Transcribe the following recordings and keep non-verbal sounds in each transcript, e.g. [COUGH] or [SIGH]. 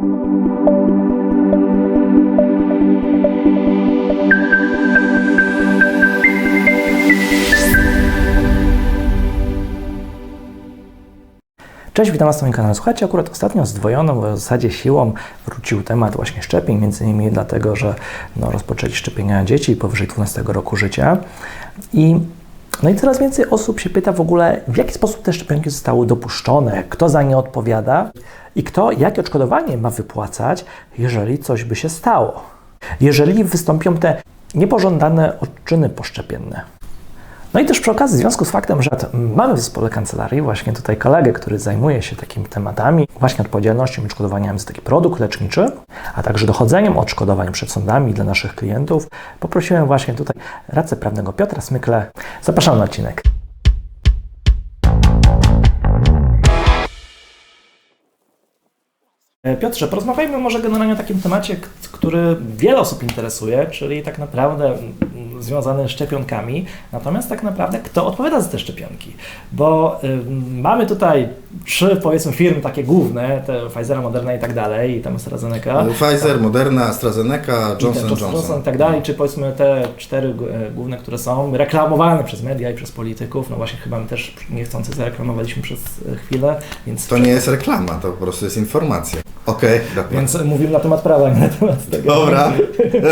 Cześć, witam Was na moim kanale. Słuchajcie, akurat ostatnio zdwojoną w zasadzie siłą wrócił temat właśnie szczepień, między innymi dlatego, że no, rozpoczęli szczepienia dzieci powyżej 12 roku życia. I, no i coraz więcej osób się pyta w ogóle, w jaki sposób te szczepionki zostały dopuszczone, kto za nie odpowiada i kto jakie odszkodowanie ma wypłacać, jeżeli coś by się stało. Jeżeli wystąpią te niepożądane odczyny poszczepienne. No i też przy okazji, w związku z faktem, że mamy w zespole kancelarii właśnie tutaj kolegę, który zajmuje się takimi tematami, właśnie odpowiedzialnością i odszkodowaniami za taki produkt leczniczy, a także dochodzeniem odszkodowań przed sądami dla naszych klientów, poprosiłem właśnie tutaj radcę prawnego Piotra Smykle. Zapraszam na odcinek. Piotrze, porozmawiajmy może generalnie o takim temacie, który wiele osób interesuje, czyli tak naprawdę związany z szczepionkami. Natomiast tak naprawdę kto odpowiada za te szczepionki? Bo ym, mamy tutaj trzy powiedzmy firmy takie główne, te Pfizera, Moderna i tak dalej, i tam AstraZeneca. Pfizer, Moderna, AstraZeneca, Johnson Johnson. Johnson i tak dalej, czy powiedzmy te cztery e, główne, które są reklamowane przez media i przez polityków, no właśnie chyba my też niechcący zareklamowaliśmy przez e, chwilę, więc To nie jest reklama, to po prostu jest informacja. Okej, dobra. Więc mówimy na temat prawa, nie na temat tego. Dobra.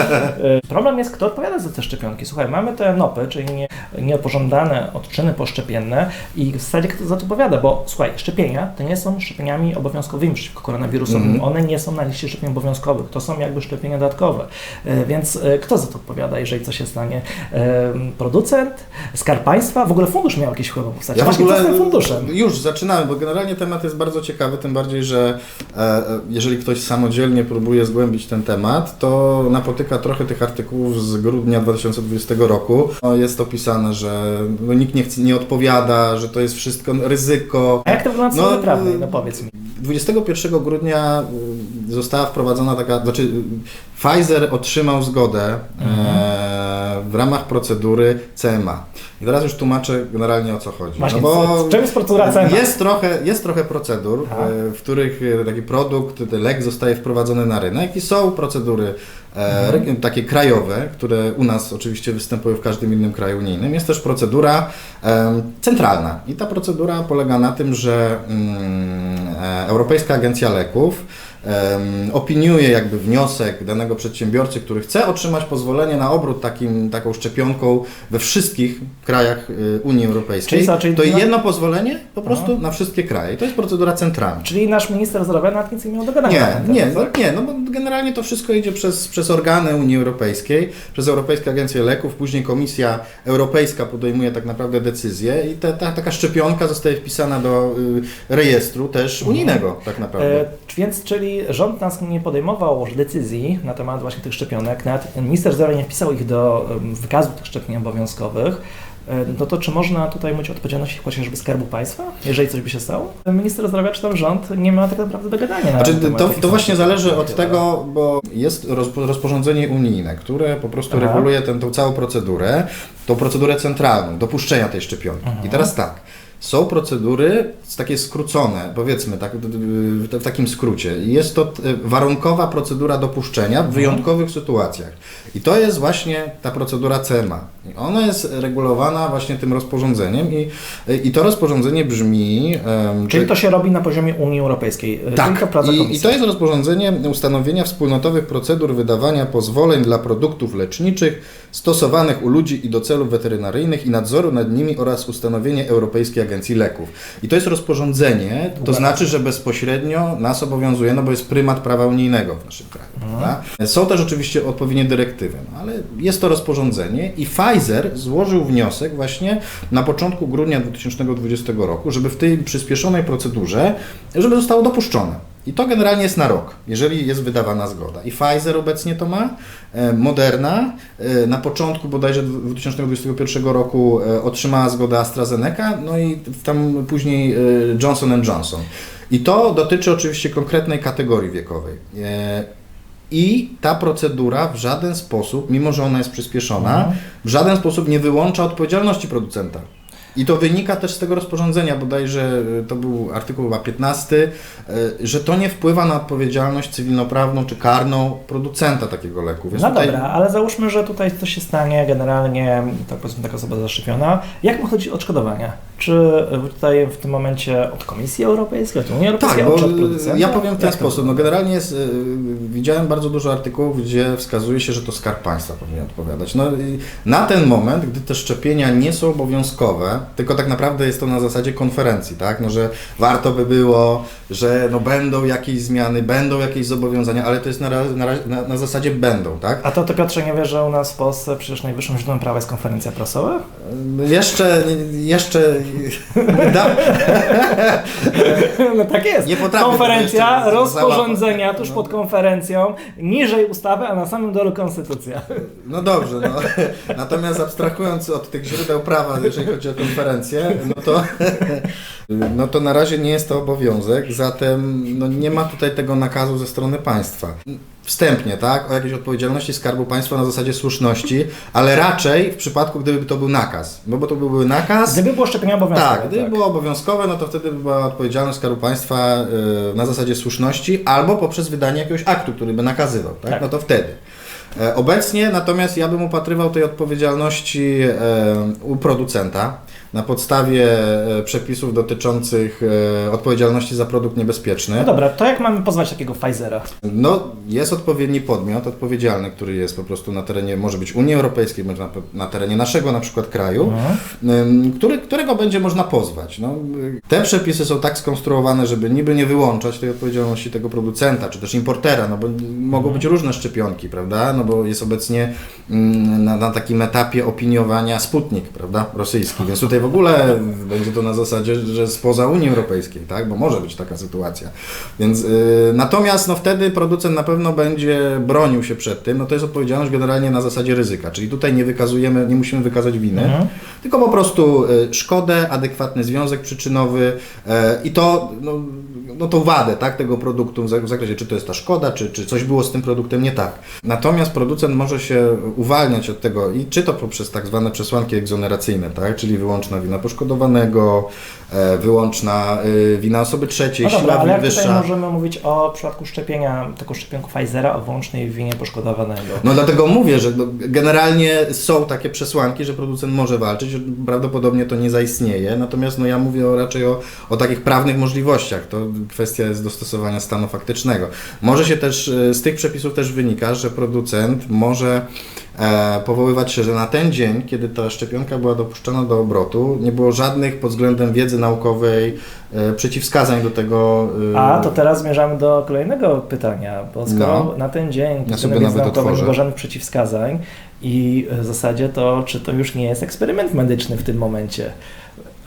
[LAUGHS] Problem jest, kto odpowiada za te szczepionki. Słuchaj, mamy te NOPy, czyli nie, niepożądane odczyny poszczepienne i w zasadzie kto za to odpowiada, bo słuchaj, szczepienia to nie są szczepieniami obowiązkowymi przeciwko koronawirusowym. Mhm. One nie są na liście szczepień obowiązkowych, to są jakby szczepienia dodatkowe. E, Więc e, kto za to odpowiada, jeżeli coś się stanie? E, Producent? Skarb Państwa? W ogóle fundusz miał jakiś wpływ powstać. Ja w Właśnie ogóle co z tym funduszem? już zaczynamy, bo generalnie temat jest bardzo ciekawy, tym bardziej, że e, jeżeli ktoś samodzielnie próbuje zgłębić ten temat, to napotyka trochę tych artykułów z grudnia 2020 roku. No, jest opisane, że no, nikt nie, chce, nie odpowiada, że to jest wszystko ryzyko. A jak to wygląda No, prawnej? No powiedz mi. 21 grudnia y, została wprowadzona taka, znaczy Pfizer otrzymał zgodę e, w ramach procedury CMA. I teraz już tłumaczę generalnie o co chodzi. Właśnie, no bo czym jest procedura CMA? Jest trochę, jest trochę procedur, Tak. e, w których e, taki produkt, lek zostaje wprowadzony na rynek i są procedury Mhm. takie krajowe, które u nas oczywiście występują w każdym innym kraju unijnym. Jest też procedura centralna i ta procedura polega na tym, że mm, Europejska Agencja Leków em, opiniuje jakby wniosek danego przedsiębiorcy, który chce otrzymać pozwolenie na obrót takim, taką szczepionką we wszystkich krajach y, Unii Europejskiej. Czyli to na- jedno pozwolenie po prostu na wszystkie kraje. To jest procedura centralna. Czyli nasz minister zdrowia nawet nic nie miał do gadania. Nie, nie, no, nie, no bo generalnie to wszystko idzie przez, przez organy Unii Europejskiej, przez Europejską Agencję Leków, później Komisja Europejska podejmuje tak naprawdę decyzję i ta, ta, taka szczepionka zostaje wpisana do y, rejestru też unijnego tak naprawdę. E, więc czyli rząd nas nie podejmował decyzji na temat właśnie tych szczepionek, nawet minister zdrowia nie wpisał ich do wykazu tych szczepień obowiązkowych. E, No to czy można tutaj mówić o odpowiedzialności chociażby Skarbu Państwa, jeżeli coś by się stało? Minister zdrowia czy tam rząd nie ma tak naprawdę do gadania. na Znaczy, to, takich to właśnie zależy od tego, bo jest rozpo- rozporządzenie unijne, które po prostu Aha. reguluje tę, całą procedurę, tą procedurę centralną, dopuszczenia tej szczepionki. Mhm. I teraz tak, są procedury takie skrócone, powiedzmy tak, w takim skrócie. Jest to e, warunkowa procedura dopuszczenia w wyjątkowych sytuacjach. I to jest właśnie ta procedura CMA. I ona jest regulowana właśnie tym rozporządzeniem i, i to rozporządzenie brzmi... Czyli to się robi na poziomie Unii Europejskiej. e, tak, I, i to jest rozporządzenie ustanowienia wspólnotowych procedur wydawania pozwoleń dla produktów leczniczych stosowanych u ludzi i do celów weterynaryjnych i nadzoru nad nimi oraz ustanowienie Europejskiej Agencji Leków. I to jest rozporządzenie, to znaczy, że bezpośrednio nas obowiązuje, no bo jest prymat prawa unijnego w naszym kraju. prawda? Są też oczywiście odpowiednie dyrektywy, no ale jest to rozporządzenie i Pfizer złożył wniosek właśnie na początku grudnia 2020 roku, żeby w tej przyspieszonej procedurze, żeby zostało dopuszczone. I to generalnie jest na rok, jeżeli jest wydawana zgoda. I Pfizer obecnie to ma, e, Moderna e, na początku bodajże 2021 roku e, otrzymała zgodę AstraZeneca, no i tam później Johnson Johnson. I to dotyczy oczywiście konkretnej kategorii wiekowej. I ta procedura w żaden sposób, mimo że ona jest przyspieszona, Mhm. w żaden sposób nie wyłącza odpowiedzialności producenta. I to wynika też z tego rozporządzenia, bodajże y, to był artykuł chyba 15, y, że to nie wpływa na odpowiedzialność cywilnoprawną czy karną producenta takiego leku. Więc No tutaj dobra, ale załóżmy, że tutaj coś się stanie, generalnie, tak powiedzmy, taka osoba zaszczepiona. Jak ma chodzić o odszkodowania? Czy tutaj w tym momencie od Komisji Europejskiej, od Unii Europejskiej, Tak, bo ja powiem w ten sposób. No generalnie jest, y, widziałem bardzo dużo artykułów, gdzie wskazuje się, że to Skarb Państwa powinien odpowiadać. No, na ten moment, gdy te szczepienia nie są obowiązkowe, tylko tak naprawdę jest to na zasadzie konferencji, tak? No, że warto by było, że no, będą jakieś zmiany, będą jakieś zobowiązania, ale to jest na, na, na, na zasadzie będą, tak? A to ty Piotrze nie wiesz, że u nas w Polsce przecież najwyższym źródłem prawa jest konferencja prasowa? Jeszcze, jeszcze da, [LAUGHS] No tak jest. Nie Konferencja, rozporządzenia tuż No. pod konferencją, niżej ustawy, a na samym dole konstytucja. No dobrze, no. Natomiast abstrahując od tych źródeł prawa, jeżeli chodzi o konferencję, no to, no to na razie nie jest to obowiązek, zatem no nie ma tutaj tego nakazu ze strony państwa. Wstępnie, tak, o jakiejś odpowiedzialności Skarbu Państwa na zasadzie słuszności, ale raczej w przypadku, gdyby to był nakaz. No bo to byłby nakaz. Gdyby było szczepienie obowiązkowe. Tak, gdyby było obowiązkowe, no to wtedy by była odpowiedzialność Skarbu Państwa y, na zasadzie słuszności albo poprzez wydanie jakiegoś aktu, który by nakazywał, tak? Tak. No to wtedy. E, Obecnie natomiast ja bym upatrywał tej odpowiedzialności e, u producenta na podstawie e, przepisów dotyczących e, odpowiedzialności za produkt niebezpieczny. No dobra, to jak mamy pozwać takiego Pfizera? No, jest odpowiedni podmiot odpowiedzialny, który jest po prostu na terenie, może być Unii Europejskiej, może na, na terenie naszego na przykład kraju, ym, który, którego będzie można pozwać. No, y, te przepisy są tak skonstruowane, żeby niby nie wyłączać tej odpowiedzialności tego producenta, czy też importera, no bo mogą być różne szczepionki, prawda? No bo jest obecnie mm, na, na takim etapie opiniowania Sputnik, prawda? Rosyjski, więc tutaj w ogóle będzie to na zasadzie, że spoza Unii Europejskiej, tak? Bo może być taka sytuacja. Więc y, natomiast no wtedy producent na pewno będzie bronił się przed tym, no to jest odpowiedzialność generalnie na zasadzie ryzyka, czyli tutaj nie wykazujemy, nie musimy wykazać winy, Mhm. tylko po prostu y, szkodę, adekwatny związek przyczynowy y, i to, no, no tą wadę tak, tego produktu w za- w zakresie, czy to jest ta szkoda, czy, czy coś było z tym produktem nie tak. Natomiast producent może się uwalniać od tego i czy to poprzez tak zwane przesłanki egzoneracyjne, tak, czyli wyłączna wina poszkodowanego, wyłączna y, wina osoby trzeciej, No dobra, siła ale wyższa. tutaj możemy mówić o przypadku szczepienia, taką szczepionku Pfizera o wyłącznej winie poszkodowanego? No dlatego mówię, że no, generalnie są takie przesłanki, że producent może walczyć, że prawdopodobnie to nie zaistnieje, natomiast no ja mówię raczej o, o takich prawnych możliwościach, to kwestia jest dostosowania stanu faktycznego. Może się też, e, z tych przepisów też wynika, że producent może e, powoływać się, że na ten dzień, kiedy ta szczepionka była dopuszczona do obrotu, nie było żadnych pod względem wiedzy naukowej e, przeciwwskazań do tego. e, A, to teraz zmierzamy do kolejnego pytania, bo skoro No. na ten dzień Ja wiedzy nawet naukowej nie było żadnych przeciwwskazań i w zasadzie to, czy to już nie jest eksperyment medyczny w tym momencie?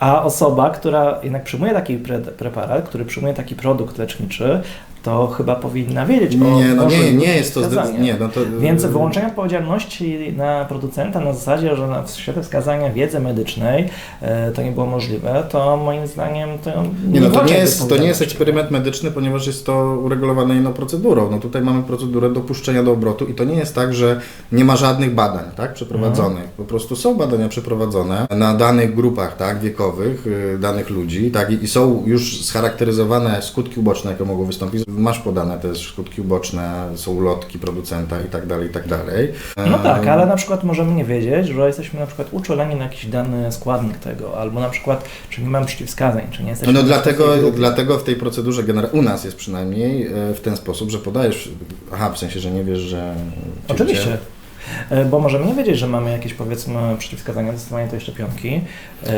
A osoba, która jednak przyjmuje taki pre preparat, który przyjmuje taki produkt leczniczy, to chyba powinna wiedzieć o Nie, no nie, nie jest to. zde-. Nie, no to Więc wyłączenie odpowiedzialności na producenta na zasadzie, że na w świetle wskazania wiedzy medycznej e, to nie było możliwe, to moim zdaniem to Nie, no to nie, jest, to nie jest eksperyment medyczny, ponieważ jest to uregulowane inną procedurą. No tutaj mamy procedurę dopuszczenia do obrotu i to nie jest tak, że nie ma żadnych badań tak, przeprowadzonych. Po prostu są badania przeprowadzone na danych grupach tak, wiekowych, y, danych ludzi tak, i, i są już scharakteryzowane skutki uboczne, jakie mogą wystąpić. Masz podane też skutki uboczne, są ulotki producenta i tak dalej, i tak dalej. No tak, ale na przykład możemy nie wiedzieć, że jesteśmy na przykład uczuleni na jakiś dany składnik tego, albo na przykład, czy nie mamy przeciwwskazań, czy nie jesteśmy... No dlatego, dlatego w tej procedurze, genera- u nas jest przynajmniej e, w ten sposób, że podajesz, aha, w sensie, że nie wiesz, że... czy Oczywiście. Bo możemy nie wiedzieć, że mamy jakieś powiedzmy przeciwwskazania do stosowania tej szczepionki. E,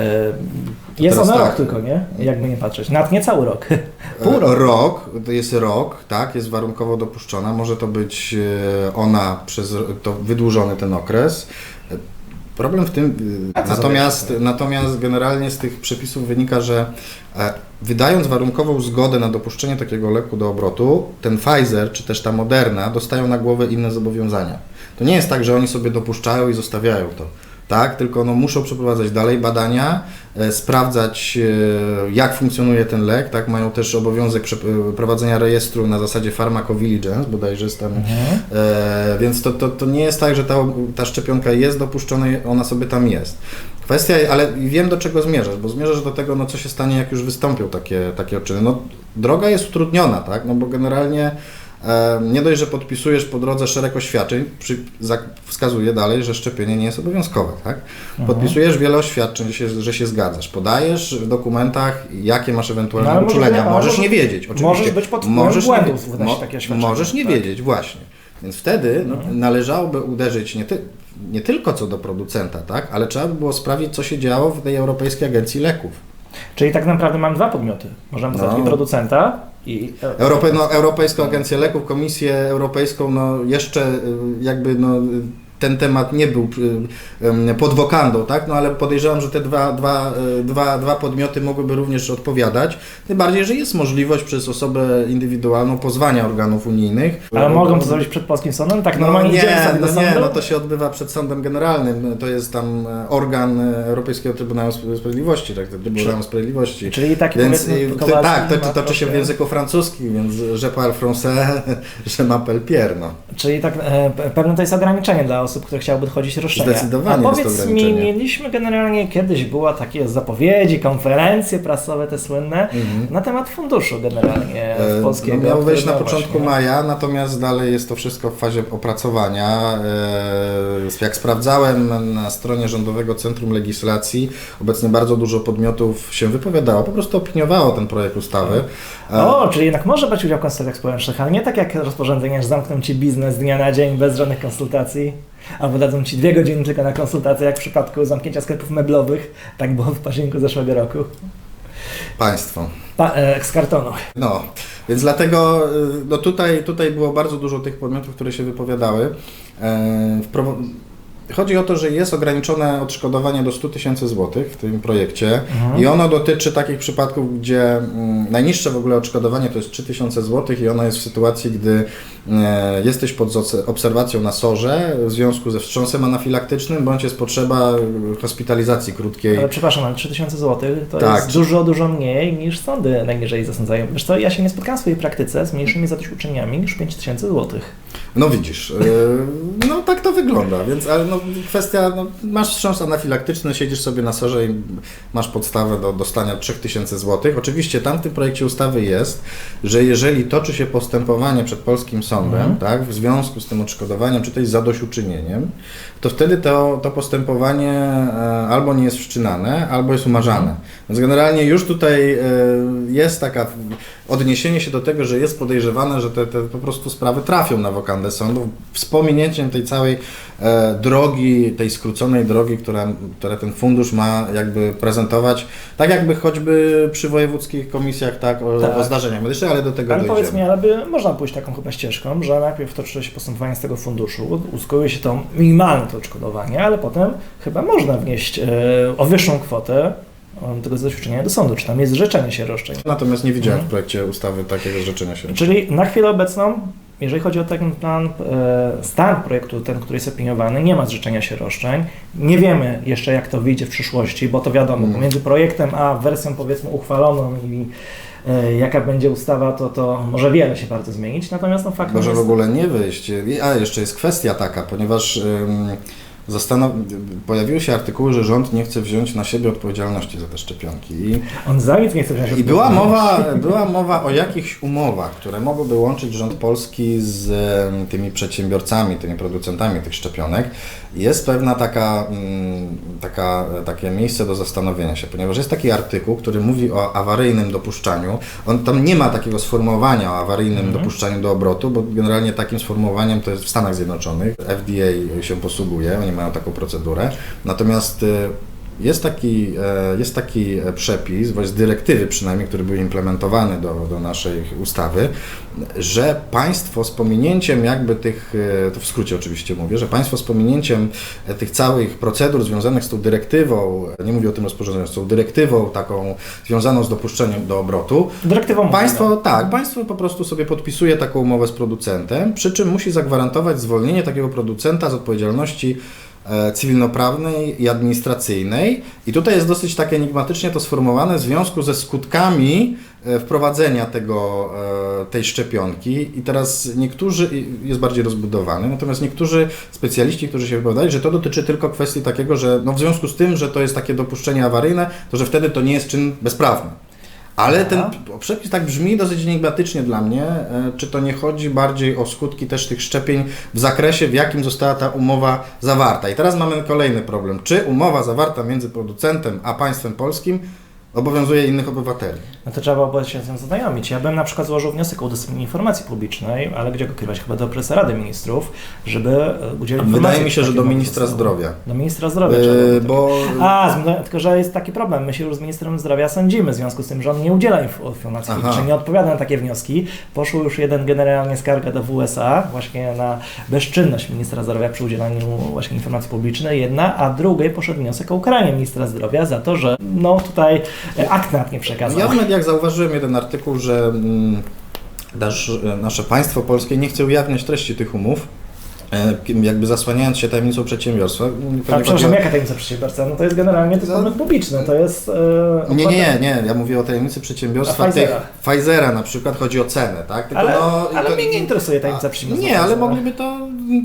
Jest ona tak. rok tylko, nie? Jakby nie patrzeć. Nawet nie cały rok. [LAUGHS] Pół E, roku. Rok, to jest rok, tak, jest warunkowo dopuszczona, może to być e, ona przez, to wydłużony ten okres. E, Problem w tym, e, natomiast, natomiast generalnie z tych przepisów wynika, że e, wydając warunkową zgodę na dopuszczenie takiego leku do obrotu, ten Pfizer czy też ta Moderna dostają na głowę inne zobowiązania. To nie jest tak, że oni sobie dopuszczają i zostawiają to. Tak, tylko no, muszą przeprowadzać dalej badania, e, sprawdzać e, jak funkcjonuje ten lek, tak, mają też obowiązek e, prowadzenia rejestru na zasadzie pharmacovigilance, bodajże jest tam, Mhm. e, więc to, to, to nie jest tak, że ta, ta szczepionka jest dopuszczona i ona sobie tam jest. Kwestia, ale wiem do czego zmierzasz, bo zmierzasz do tego, no co się stanie, jak już wystąpią takie, takie odczyny. No, droga jest utrudniona, tak? No bo generalnie nie dość, że podpisujesz po drodze szereg oświadczeń, przy, wskazuje dalej, że szczepienie nie jest obowiązkowe, tak? Podpisujesz wiele oświadczeń, że się, że się zgadzasz. Podajesz w dokumentach, jakie masz ewentualne No, uczulenia. możesz może- nie wiedzieć, oczywiście. możesz być pod możesz błędów, nie, wydać takie oświadczenie, Możesz nie tak. wiedzieć, właśnie. Więc wtedy no, Mhm. należałoby uderzyć nie, ty, nie tylko co do producenta, tak, ale trzeba by było sprawdzić, co się działo w tej Europejskiej Agencji Leków. Czyli tak naprawdę mam dwa podmioty. Możemy No. producenta i... Europe, no, Europejską Agencję Leków, Komisję Europejską, no jeszcze y, jakby no, ten temat nie był y, pod wokandą, tak? No ale podejrzewam, że te dwa, dwa, y, dwa, dwa podmioty mogłyby również odpowiadać. Tym bardziej, że jest możliwość przez osobę indywidualną pozwania organów unijnych. Ale mogą to zrobić przed polskim sądem? Tak No normalnie nie, no nie, no to się odbywa przed Sądem Generalnym. To jest tam e, organ e, Europejskiego Trybunału Sprawiedliwości, tak, Trybunału Sprawiedliwości. Czyli taki Więc Kowalski tak, to, to toczy się w języku francuskim, więc je parle français, je [LAUGHS] m'appelle Pierre, no. Czyli tak e, pe- pewne to jest ograniczenie dla osób, które chciałyby dochodzić roszczenia. Zdecydowanie A powiedz mi, mieliśmy generalnie kiedyś była takie zapowiedzi, konferencje prasowe te słynne na temat funduszu generalnie E, polskiego. No miał wejść na no początku właśnie. maja, natomiast dalej jest to wszystko w fazie opracowania. E, Jak sprawdzałem na stronie Rządowego Centrum Legislacji, obecnie bardzo dużo podmiotów się wypowiadało, po prostu opiniowało ten projekt ustawy. E, O, czyli jednak może brać udział w konsultacjach społecznych, ale nie tak jak rozporządzenie, że zamkną Ci biznes z dnia na dzień bez żadnych konsultacji, albo dadzą Ci dwie godziny tylko na konsultacje, jak w przypadku zamknięcia sklepów meblowych, tak było w październiku zeszłego roku, Państwo. pa, e, z kartonu. No, więc dlatego y, no tutaj, tutaj było bardzo dużo tych podmiotów, które się wypowiadały. E, Chodzi o to, że jest ograniczone odszkodowanie do 100 tysięcy złotych w tym projekcie Mhm. i ono dotyczy takich przypadków, gdzie mm, najniższe w ogóle odszkodowanie to jest 3000 złotych i ono jest w sytuacji, gdy e, jesteś pod obserwacją na sorze w związku ze wstrząsem anafilaktycznym, bądź jest potrzeba y, hospitalizacji krótkiej. Ale przepraszam, ale 3000 zł to Tak. jest dużo, dużo mniej niż sądy najniżej zasądzają. Wiesz co, ja się nie spotkałem w swojej praktyce z mniejszymi zadośćuczynieniami niż 5000 zł. No widzisz, yy, no tak to wygląda, więc ale no, kwestia, no, masz wstrząs anafilaktyczny, siedzisz sobie na sorze i masz podstawę do dostania 3000 zł. Oczywiście tam w tym projekcie ustawy jest, że jeżeli toczy się postępowanie przed polskim sądem, Mhm. tak, w związku z tym odszkodowaniem, czy też zadośćuczynieniem, to wtedy to, to postępowanie e, albo nie jest wszczynane, albo jest umarzane. Więc generalnie już tutaj e, jest taka odniesienie się do tego, że jest podejrzewane, że te, te po prostu sprawy trafią na wokandę sądów z pominięciem tej całej e, drogi, tej skróconej drogi, która, która ten fundusz ma jakby prezentować, tak jakby choćby przy wojewódzkich komisjach, tak, o, Tak. o zdarzeniach medycznych, ale do tego Ale powiedz mi, ale by można pójść taką chyba ścieżką, że najpierw toczy się postępowanie z tego funduszu, uzyskuje się to minimalne to odszkodowanie, ale potem chyba można wnieść e, o wyższą kwotę e, tego zadośćuczynienia do sądu, czy tam jest zrzeczenie się roszczeń. Natomiast nie widziałem Mhm. w projekcie ustawy takiego zrzeczenia się. Czyli na chwilę obecną, jeżeli chodzi o ten plan, e, stan projektu, ten, który jest opiniowany, nie ma zrzeczenia się roszczeń. Nie wiemy jeszcze, jak to wyjdzie w przyszłości, bo to wiadomo, Mm. pomiędzy projektem a wersją powiedzmy uchwaloną i e, jaka będzie ustawa, to, to może wiele się bardzo zmienić. Natomiast no faktem Może w jest... ogóle nie wyjść. A jeszcze jest kwestia taka, ponieważ ym, zastanow... pojawiły się artykuły, że rząd nie chce wziąć na siebie odpowiedzialności za te szczepionki. I, On za nic nie chce wziąć i była, mowa, była mowa o jakichś umowach, które mogłyby łączyć rząd polski z ym, tymi przedsiębiorcami, tymi producentami tych szczepionek. Jest pewna taka, ym, taka, takie miejsce do zastanowienia się, ponieważ jest taki artykuł, który mówi o awaryjnym dopuszczaniu. On tam nie ma takiego sformułowania o awaryjnym Mhm. dopuszczaniu do obrotu, bo generalnie takim sformułowaniem to jest w Stanach Zjednoczonych. FDA się posługuje, oni mają taką procedurę. Natomiast y, jest taki, e, jest taki e, przepis, z dyrektywy przynajmniej, który był implementowany do, do naszej ustawy, że państwo z pominięciem jakby tych, e, to w skrócie oczywiście mówię, że państwo z pominięciem tych całych procedur związanych z tą dyrektywą, nie mówię o tym rozporządzeniu, z tą dyrektywą taką związaną z dopuszczeniem do obrotu, Dyrektywą Państwo, mówimy. tak, państwo po prostu sobie podpisuje taką umowę z producentem, przy czym musi zagwarantować zwolnienie takiego producenta z odpowiedzialności cywilnoprawnej i administracyjnej. I tutaj jest dosyć tak enigmatycznie to sformułowane w związku ze skutkami e, wprowadzenia tego, e, tej szczepionki i teraz niektórzy, jest bardziej rozbudowany, natomiast niektórzy specjaliści, którzy się wypowiadali, że to dotyczy tylko kwestii takiego, że no w związku z tym, że to jest takie dopuszczenie awaryjne, to że wtedy to nie jest czyn bezprawny. Ale ten przepis tak brzmi dosyć enigmatycznie dla mnie. E, Czy to nie chodzi bardziej o skutki też tych szczepień w zakresie, w jakim została ta umowa zawarta? I teraz mamy kolejny problem. Czy umowa zawarta między producentem a państwem polskim obowiązuje innych obywateli? No to trzeba było się z tym zaznajomić. Ja bym na przykład złożył wniosek o udostępnienie informacji publicznej, ale gdzie go kierować? Chyba do prezesa Rady Ministrów, żeby e, udzielić Wydaje mi się, że do ministra zdrowia. Do ministra zdrowia tak. Bo A, z- tylko że jest taki problem. My się już z ministrem zdrowia sądzimy, w związku z tym, że on nie udziela inf- informacji publicznej, nie odpowiada na takie wnioski. Poszło już jeden generalnie skarga do WSA właśnie na bezczynność ministra zdrowia przy udzielaniu właśnie informacji publicznej, jedna, a drugiej poszedł wniosek o ukaranie ministra zdrowia za to, że no tutaj akt nad nie przekazał. ja w mediach zauważyłem jeden artykuł, że mm, nasz, nasze państwo polskie nie chce ujawniać treści tych umów, e, jakby zasłaniając się tajemnicą przedsiębiorstwa. A, Pewnie przepraszam, jaka tajemnica przedsiębiorca? No to jest generalnie to jest podmiot publiczny, to jest... E, Nie, nie, nie, nie, ja mówię o tajemnicy przedsiębiorstwa Pfizera. Pfizera na przykład, chodzi o cenę, tak? Tylko Ale, no, ale to- mnie nie interesuje tajemnica przedsiębiorstwa. Nie, ale mogliby to,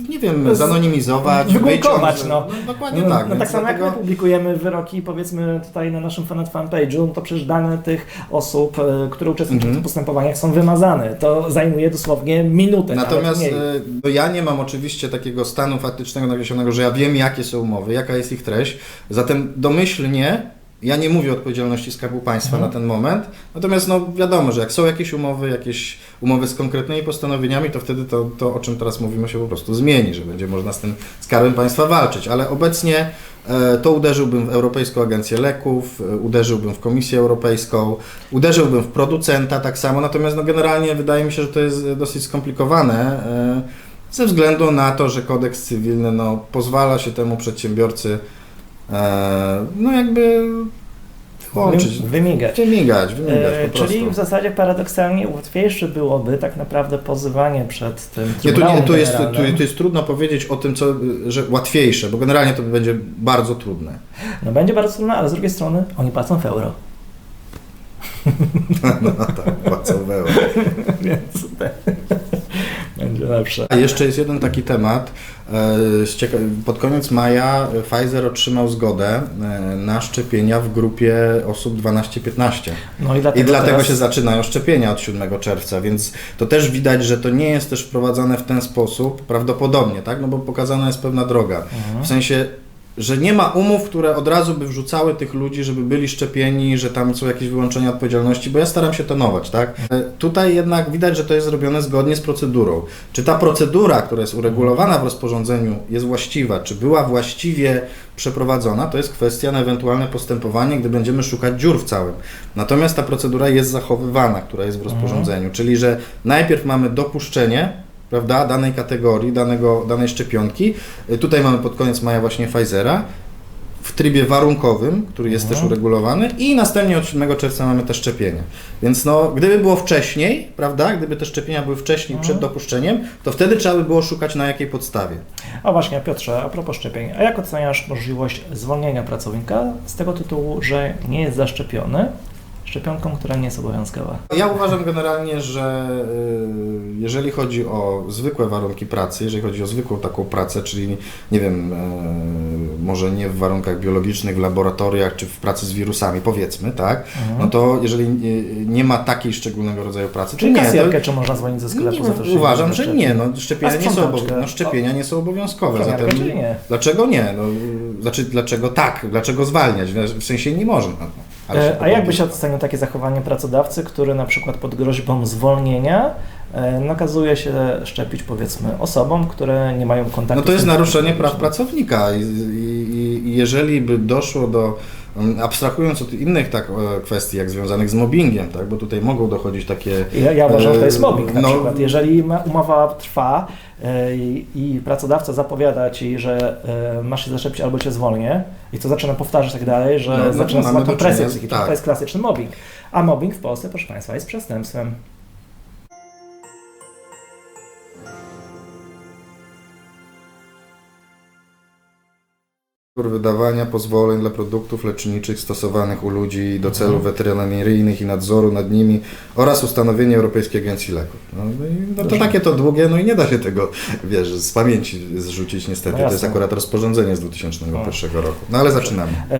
nie wiem, zanonimizować, wygumkować, wyciąć, no. Dokładnie No, tak. no więc tak samo jak dlatego- my publikujemy wyroki, powiedzmy tutaj na naszym fan fanpage'u, no to przecież dane tych osób, e, które uczestniczą w Mhm. tych postępowaniach są wymazane. To zajmuje dosłownie minutę. Natomiast e, no ja nie mam oczywiście takiego stanu faktycznego nagniesionego, że ja wiem, jakie są umowy, jaka jest ich treść. Zatem domyślnie ja nie mówię o odpowiedzialności Skarbu Państwa Mhm. na ten moment. Natomiast no wiadomo, że jak są jakieś umowy, jakieś umowy z konkretnymi postanowieniami, to wtedy to, to o czym teraz mówimy, się po prostu zmieni, że będzie można z tym Skarbem Państwa walczyć. Ale obecnie e, to uderzyłbym w Europejską Agencję Leków, e, uderzyłbym w Komisję Europejską, uderzyłbym w producenta tak samo. Natomiast no, generalnie wydaje mi się, że to jest dosyć skomplikowane. e, ze względu na to, że kodeks cywilny no, pozwala się temu przedsiębiorcy no jakby włączyć, Wy- Wymigać. wymigać, wymigać E, po prostu. czyli w zasadzie paradoksalnie łatwiejsze byłoby tak naprawdę pozywanie przed tym Nie, tu, nie, tu, jest, tu, tu jest trudno powiedzieć o tym, co, że łatwiejsze, bo generalnie to będzie bardzo trudne. No będzie bardzo trudno, ale z drugiej strony oni płacą w euro. [LAUGHS] No tak, płacą w euro. [LAUGHS] Więc [LAUGHS] będzie lepsze. A jeszcze jest jeden taki temat. E, Pod koniec maja Pfizer otrzymał zgodę e, na szczepienia w grupie osób 12-15. No i I dlatego, dlatego teraz... się zaczynają szczepienia od 7 czerwca, więc to też widać, że to nie jest też wprowadzane w ten sposób, prawdopodobnie, tak? No bo pokazana jest pewna droga. Mhm. W sensie, że nie ma umów, które od razu by wrzucały tych ludzi, żeby byli szczepieni, że tam są jakieś wyłączenia odpowiedzialności, bo ja staram się tonować, tak? E, Tutaj jednak widać, że to jest zrobione zgodnie z procedurą. Czy ta procedura, która jest uregulowana w rozporządzeniu, jest właściwa, czy była właściwie przeprowadzona, to jest kwestia na ewentualne postępowanie, gdy będziemy szukać dziur w całym. Natomiast ta procedura jest zachowywana, która jest w rozporządzeniu, czyli że najpierw mamy dopuszczenie prawda, danej kategorii, danego, danej szczepionki. Y, Tutaj mamy pod koniec maja właśnie Pfizera w trybie warunkowym, który jest Mhm. też uregulowany i następnie od 7 czerwca mamy te szczepienia. Więc no, gdyby było wcześniej, prawda, gdyby te szczepienia były wcześniej, Mhm. przed dopuszczeniem, to wtedy trzeba by było szukać na jakiej podstawie. O właśnie, Piotrze, a propos szczepień. A jak oceniasz możliwość zwolnienia pracownika z tego tytułu, że nie jest zaszczepiony szczepionką, która nie jest obowiązkowa? Ja uważam generalnie, że y, jeżeli chodzi o zwykłe warunki pracy, jeżeli chodzi o zwykłą taką pracę, czyli nie wiem, y, może nie w warunkach biologicznych, w laboratoriach czy w pracy z wirusami, powiedzmy, tak, no to jeżeli nie ma takiej szczególnego rodzaju pracy, Czyli nie, kasjerkę to, czy można zwolnić ze sklepu nie, za to, się uważam, że nie, no, szczepienia, nie są, sprzątaczkę? obo- no, szczepienia nie są obowiązkowe, zatem czyli nie? dlaczego nie? No, y, znaczy, dlaczego tak? Dlaczego zwalniać? W sensie nie można. E, A jak byś ocenił takie zachowanie pracodawcy, który na przykład pod groźbą zwolnienia e, nakazuje się szczepić powiedzmy osobom, które nie mają kontaktu No to jest naruszenie praw pracownika i, i, i jeżeli by doszło do, abstrahując od innych tak e, kwestii, jak związanych z mobbingiem, tak, bo tutaj mogą dochodzić takie... Ja, ja uważam, że to jest e, mobbing na no, przykład. Jeżeli umowa trwa e, i, i pracodawca zapowiada ci, że masz się zaszczepić albo cię zwolnię i to zaczyna powtarzać tak dalej, że No, no zaczyna do presję psychiczną. tak. To jest klasyczny mobbing. A mobbing w Polsce, proszę Państwa, jest przestępstwem. Wydawania pozwoleń dla produktów leczniczych stosowanych u ludzi do celów weterynaryjnych i nadzoru nad nimi oraz ustanowienie Europejskiej Agencji Leków. No, no, i, no to takie to długie, no i nie da się tego, wiesz, z pamięci zrzucić niestety. No to jest akurat rozporządzenie z 2001 roku. No ale zaczynamy.